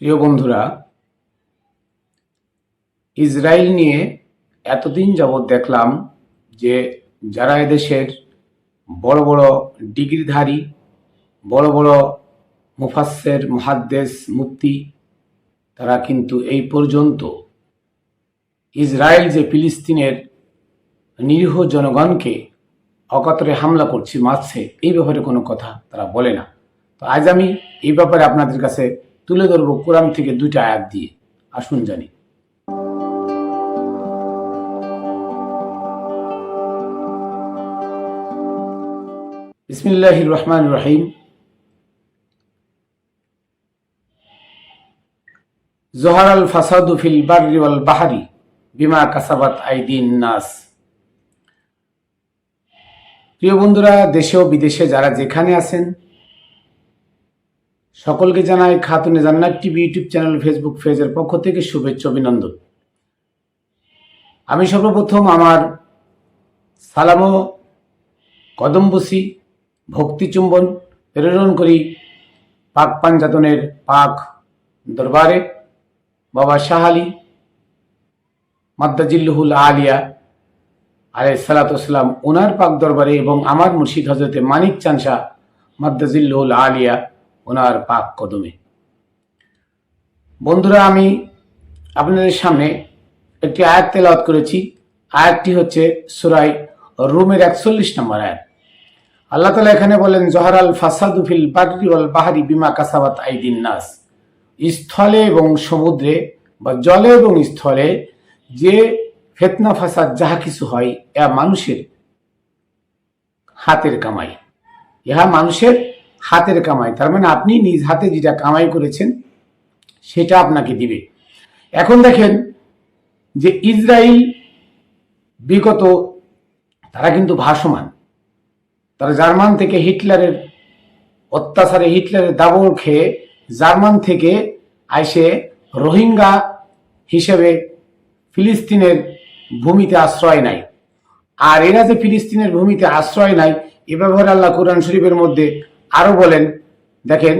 প্রিয় বন্ধুরা, ইসরায়েল নিয়ে এতদিন যাবৎ দেখলাম যে যারা এদেশের বড় বড় ডিগ্রিধারী, বড় বড় মুফাসসের মুহাদ্দেস মুফতি, তারা কিন্তু এই পর্যন্ত ইসরায়েল যে ফিলিস্তিনের নিরীহ জনগণকে অকাতরে হামলা করছে, মারছে, এই ব্যাপারে কোনো কথা তারা বলে না। তো আজ আমি এই ব্যাপারে আপনাদের কাছে তুলে ধরবো কোরআন থেকে দুইটা আয়াত দিয়ে। আসুন জানি। বিসমিল্লাহ রহমান রহিম। জোহার আল ফাসাদু ফিল বার্রি ওয়াল বাহারি বিমা কাসাবাত আইদিন নাস। প্রিয় বন্ধুরা, দেশে ও বিদেশে যারা যেখানে আছেন সকলকে জানাই খাতুনে জান্নাত টিভি ইউটিউব চ্যানেল ফেসবুক পেজের পক্ষ থেকে শুভেচ্ছা, অভিনন্দন। আমি সর্বপ্রথম আমার সালামো কদম্বসি ভক্তিচুম্বন প্রেরণ করি পাক পাঞ্জাতনের পাক দরবারে, বাবা শাহ আলী মাদ্দাজিল্লুহুল আলিয়া আলাই সালাতাম ওনার পাক দরবারে এবং আমার মুর্শিদ হজরতে মানিক চানসা মাদ্দাজিল্লুহুল আলিয়া ওনার পাক কদমে। বন্ধুরা, আমি আপনাদের সামনে একটি আয়াত তেলাওয়াত করেছি। আয়াতটি হচ্ছে সুরাই রুমের একচল্লিশ নম্বর আয়াত। আল্লাহ তালা এখানে বলেন, জহরাল ফাসাদু ফিল বাহারি বিমা কাসাবাত আইদিন নাস। স্থলে এবং সমুদ্রে বা জলে এবং স্থলে যে ফেতনা ফাসাদ যাহা কিছু হয় এ মানুষের হাতের কামাই। ইহা মানুষের হাতের কামাই। তার মানে আপনি নিজ হাতে যেটা কামাই করেছেন, সেটা আপনাকে দিবে। এখন দেখেন যে ইসরায়েল বিগত, তারা কিন্তু ভাসমান। তারা জার্মান থেকে হিটলারের অত্যাচারে হিটলারের দাবর খেয়ে জার্মান থেকে আইসে রোহিঙ্গা হিসেবে ফিলিস্তিনের ভূমিতে আশ্রয় নাই আর এরা যে ফিলিস্তিনের ভূমিতে আশ্রয় নাই এ ব্যাপারে আল্লাহ কোরআন শরীফের মধ্যে আরও বলেন, দেখেন,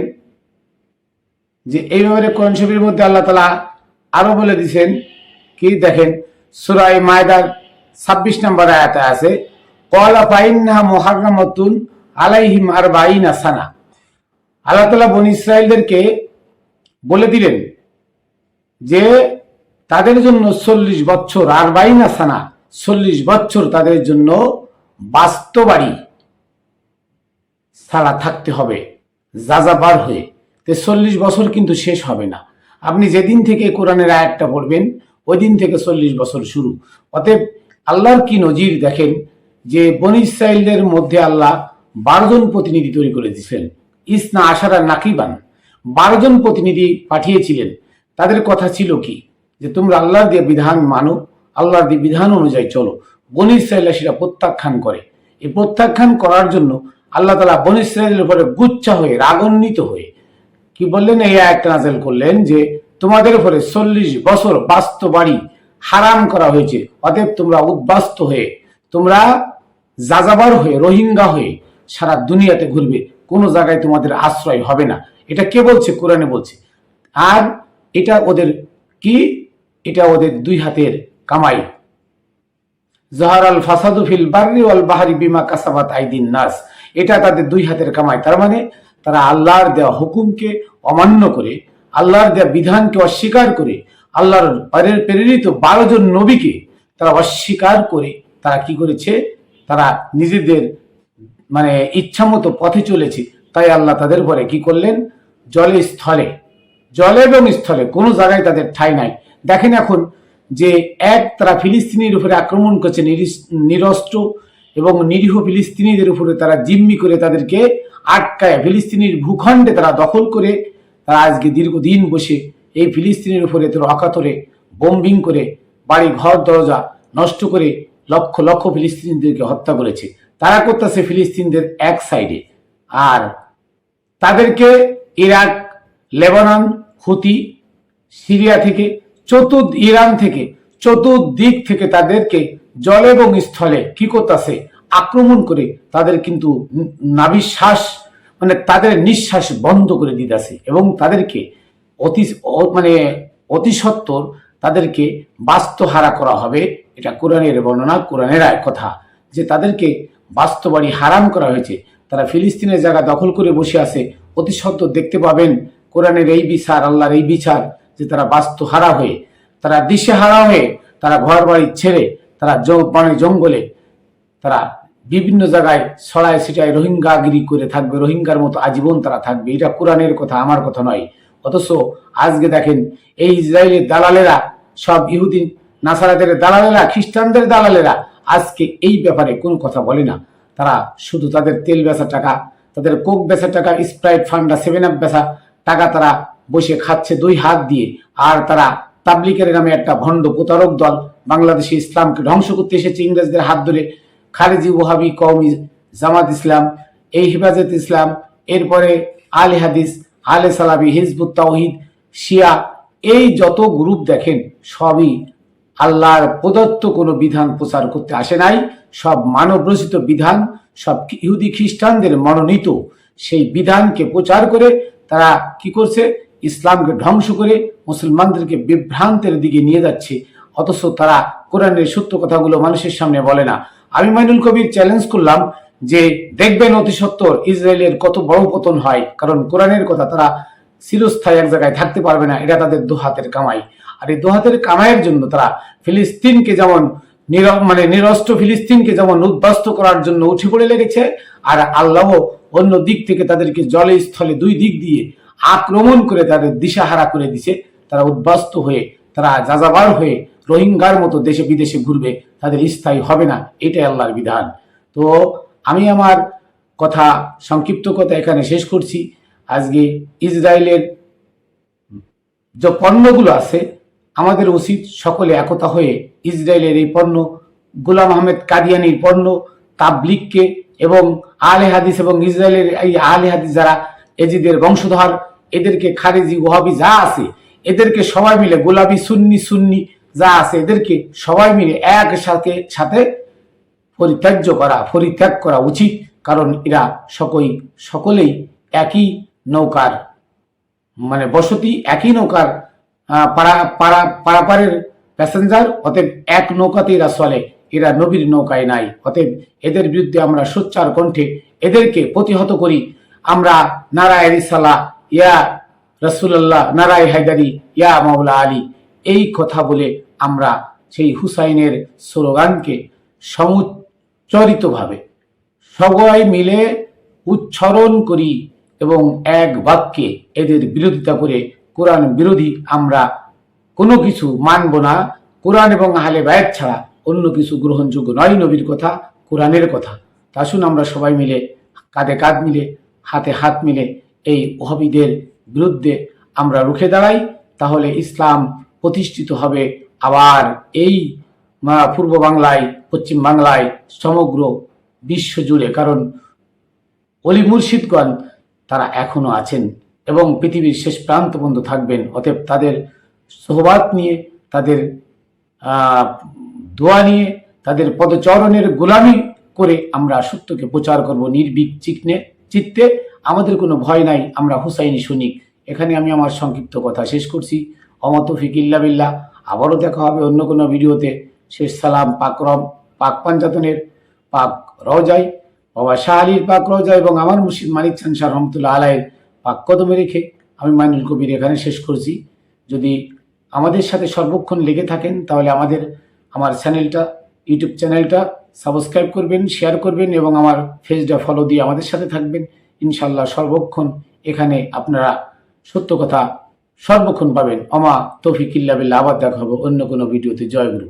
যে এই ব্যাপারে কোরআন শরীফের মধ্যে আল্লাহ তালা আরও বলে দিছেন কি, দেখেন সুরাই মায়দার ছাব্বিশ নম্বর আয়াতে আছে কলা পাইন্না মোহারমতুন আলাইহিম আর বাইনা সানা। আল্লাহ তালা বন ইসরায়েলদেরকে বলে দিলেন যে, তাদের জন্য চল্লিশ বছর আর বাইনা সানা, চল্লিশ বছর তাদের জন্য বাস্তবাড়ি। ছাড়া থাকতে হবে। যাযাবার হয়ে। তো চল্লিশ বছর কিন্তু শেষ হবে না। আপনি যেদিন থেকে কোরআনের আয়াতটা পড়বেন ওই দিন থেকে চল্লিশ বছর শুরু। অতএব আল্লাহর কি নজির দেখেন যে বন ইসরায়েলদের মধ্যে আল্লাহ বারো জন প্রতিনিধি তৈরি করে দিয়েছিলেন। ইসনা, আশারা নাকিবান। বারো জন প্রতিনিধি পাঠিয়েছিলেন। তাদের কথা ছিল কি? যে তোমরা আল্লাহর দিয়ে বিধান মানো, আল্লাহর দিয়ে বিধান অনুযায়ী চলো। বন ইসরায়েলরা সেটা প্রত্যাখ্যান করে। এই প্রত্যাখ্যান করার জন্য আল্লাহ তালা বন ইসরায়েলের উপরে গুচ্ছা হয়ে, রাগান্বিত হয়ে কি বললেন? এই একটা নাজেল করলেন যে, তোমাদের উপরে চল্লিশ বছর বাস্ত বাড়ি হারাম করা হয়েছে, অতএব তোমরা উদ্বাস্ত হয়ে, তোমরা যাযাবার হয়ে, রোহিঙ্গা হয়ে সারা দুনিয়াতে ঘুরবে, কোনো জায়গায় তোমাদের আশ্রয় হবে না। এটা কে বলছে? কোরআনে বলছে। আর এটা ওদের কি? এটা ওদের দুই হাতের কামাই। জহার আল ফাসাদু ফিল বার্রি ওয়াল বাহারি বিমা কাসাবাত আইদিন নাস। এটা তাদের দুই হাতের কামাই। তার মানে তারা আল্লাহর দেওয়া হুকুমকে অমান্য করে, আল্লাহর দেওয়া বিধানকে অস্বীকার করে, আল্লাহর প্রের- প্রেরিত বারো জন নবীকে তারা অস্বীকার করে তারা কি করেছে? তারা নিজেদের মানে ইচ্ছামতো পথে চলেছে। তাই আল্লাহ তাদের পরে কি করলেন? জলে স্থলে। জলে এবং স্থলে, কোনো জায়গায় তাদের ঠাঁই নাই। দেখেন এখন যে এক তারা ফিলিস্তিনির উপরে আক্রমণ করছে, নিরিস- নিরস্ত্র এবং নিরীহ ফিলিস্তিনিদের উপরে তারা জিম্মি করে তাদেরকে আটকায়। ফিলিস্তিনির ভূখণ্ডে তারা দখল করে, তারা আজকে দীর্ঘদিন বসে এই ফিলিস্তিনের উপরে তারা অকাতরে বোম্বিং করে, বাড়ি, ঘর, দরজা নষ্ট করে লক্ষ লক্ষ ফিলিস্তিনিদেরকে হত্যা করেছে। তারা করতেছে ফিলিস্তিনদের এক সাইডে আর তাদেরকে ইরাক, লেবানন, হুতি, সিরিয়া থেকে, চতুর্থ ইরান থেকে চতুর্দিক থেকে তাদেরকে জল এবং স্থলে কি করতেছে আক্রমণ করে তাদের কিন্তু নাবিশ্বাস মানে তাদের নিঃশ্বাস বন্ধ করে দিতেছে এবং তাদেরকে অতি মানে অতি সত্বর তাদেরকে বাস্তহারা করা হবে। এটা কোরআনের বর্ণনা, কোরআনের কথা। যে তাদেরকে বাস্তবাড়ি হারাম করা হয়েছে। তারা ফিলিস্তিনের জায়গা দখল করে বসে আছে। অতি সত্বর দেখতে পাবেন কোরআনের এই বিচার, আল্লাহর এই বিচার যে তারা বাস্তুহারা হয়ে, তারা দিশেহারা হয়ে তারা ঘর বাড়ি ছেড়ে তারা বনে জঙ্গলে তারা বিভিন্ন জায়গায় ছড়ায় ছিটায় রোহিঙ্গাগিরি করে থাকবে, রোহিঙ্গার মতো আজীবন তারা থাকবে। এটা কোরআনের কথা, আমার কথা নয়। অথচ আজকে দেখেন, এই ইসরায়েলের দালালেরা, সব ইহুদিন নাসারাদের দালালেরা, খ্রিস্টানদের দালালেরা আজকে এই ব্যাপারে কোনো কথা বলে না। তারা শুধু তাদের তেল বেচা টাকা, তাদের কোক বেচা টাকা, স্প্রাইট ফান্ডা, সেভেন আপ বেচা টাকা তারা বসে খাচ্ছে দুই হাত দিয়ে। আর তারা তাবলিকের নামে একটা ভণ্ড প্রতারক দল বাংলাদেশে ইসলামকে ধ্বংস করতে এসেছে ইংরেজদের হাত ধরে। খারেজি ওহাবি কওমি জামাত ইসলাম, এই হেফাজত ইসলাম, এরপরে আলে হাদিস, আলে সালাবি, হিজবুত তাওহিদ, শিয়া, এই যত গ্রুপ দেখেন, সবই আল্লাহর প্রদত্ত কোনো বিধান প্রচার করতে আসে নাই। সব মানব রচিত বিধান, সব ইহুদি খ্রিস্টানদের মনোনীত সেই বিধানকে প্রচার করে তারা কি করছে? ইসলামকে ধ্বংস করে মুসলমানদেরকে বিভ্রান্তের দিকে নিয়ে যাচ্ছে। অথচ তারা কোরআনের সত্য কথাগুলো মানুষের সামনে বলে না। আমি মাইনুল কবির চ্যালেঞ্জ করলাম যে, দেখবেন অতি সত্তর ইসরায়েলের কত বড় পতন হয়, কারণ কোরআনের কথা তারা চিরস্থায়ী এক জায়গায় থাকতে পারবে না, এটা তাদের দুহাতের কামাই। আর এই দুহাতের কামাইয়ের জন্য তারা ফিলিস্তিনকে যেমন মানে নিরস্ত্র ফিলিস্তিনকে যেমন উদ্বাস্ত করার জন্য উঠে পড়ে লেগেছে, আর আল্লাহ অন্য দিক থেকে তাদেরকে জলে স্থলে দুই দিক দিয়ে আক্রমণ করে তাদের দিশাহারা করে দিছে, তারা উদ্বাস্ত হয়ে, তারা যাযাবার হয়ে রোহিঙ্গার মতো দেশে বিদেশে ঘুরবে, তাদের স্থায়ী হবে না। এটাই আল্লাহর বিধান। তো আমি আমার কথা সংক্ষিপ্ত কথা এখানে শেষ করছি। আজকে ইসরায়েলের যে পণ্যগুলো আছে, আমাদের উচিত সকলে একতা হয়ে ইসরায়েলের এই পণ্য, গোলাম আহমেদ কাদিয়ানির পণ্য তাবলিককে এবং আলে হাদিস এবং ইসরায়েলের এই আলে হাদিস যারা এজিদের বংশধর, এদেরকে খারেজি ওহাবি যা আছে, এদেরকে সবাই মিলে গোলাপি সুন্নি সুন্নি যা আছে এদেরকে সবাই মিলে একসাথে, সাথে পরিত্যাজ্য করা, পরিত্যাগ করা উচিত। কারণ এরা সকই, সকলেই একই নৌকার মানে বসতি, একই নৌকার পাড়া পাড়া, পারাপারের প্যাসেঞ্জার অতএব এক নৌকাতে এরা চলে। এরা নবীর নৌকায় নাই। অতএব এদের বিরুদ্ধে আমরা সোচ্চার কণ্ঠে এদেরকে প্রতিহত করি। আমরা নারায় রিসালা ইয়া রসুল্লাহ নারায় হায়দারি, ইয়া মাওলা আলী, এই কথা বলে আমরা সেই হুসাইনের স্লোগানকে সমুচ্চরিতভাবে সবাই মিলে উচ্চারণ করি এবং এক বাক্যে এদের বিরোধিতা করে কোরআন বিরোধী আমরা কোনো কিছু মানব না। কোরআন এবং আহলে বায়াত ছাড়া অন্য কিছু গ্রহণযোগ্য নয় নবীর কথা, কোরআনের কথা। তা আসুন আমরা সবাই মিলে কাঁধে কাঁধ মিলে, হাতে হাত মিলে এই ওহাবিদের বিরুদ্ধে আমরা রুখে দাঁড়াই। তাহলে ইসলাম প্রতিষ্ঠিত হবে আবার এই পূর্ব বাংলায়, পশ্চিম বাংলায় সমগ্র বিশ্ব জুড়ে, কারণ অলি মুর্শিদগণ তারা এখনও আছেন এবং পৃথিবীর শেষ প্রান্ত পর্যন্ত থাকবেন। অতএব তাদের সোহবাত নিয়ে, তাদের দোয়া নিয়ে, তাদের পদচরণের গোলামি করে আমরা সত্যকে প্রচার করব নির্বিক চিকনে, চিত্তে। আমাদের কোনো ভয় নাই, আমরা হুসাইনি সৈনিক। এখানে আমি আমার সংক্ষিপ্ত কথা শেষ করছি। অমত ফিকিল্লা বিল্লাহ আবারও দেখা হবে অন্য কোনো ভিডিওতে। শেষ সালাম, পাক রব পাক পাঞ্জাতনের পাক রওজাই। বাবা শাহ আলীর পাক রওজা এবং আমার মুর্শিদ মানিক চান শাহ রহমতুল্লাহ আলাইয়ের পাক কদমে রেখে আমি মাইনুল কবির এখানে শেষ করছি। যদি আমাদের সাথে সর্বক্ষণ লেগে থাকেন, তাহলে আমাদের, আমার চ্যানেলটা, ইউটিউব চ্যানেলটা সাবস্ক্রাইব করবেন, শেয়ার করবেন এবং আমার ফেসটা ফলো দিয়ে আমাদের সাথে থাকবেন। ইনশাল্লাহ সর্বক্ষণ এখানে আপনারা সত্য কথা সর্বক্ষণ পাবেন। অমা তৌফিক ইল্লা বিল্লাহ। আবার দেখা হবে অন্য কোনো ভিডিওতে। জয় গুরু।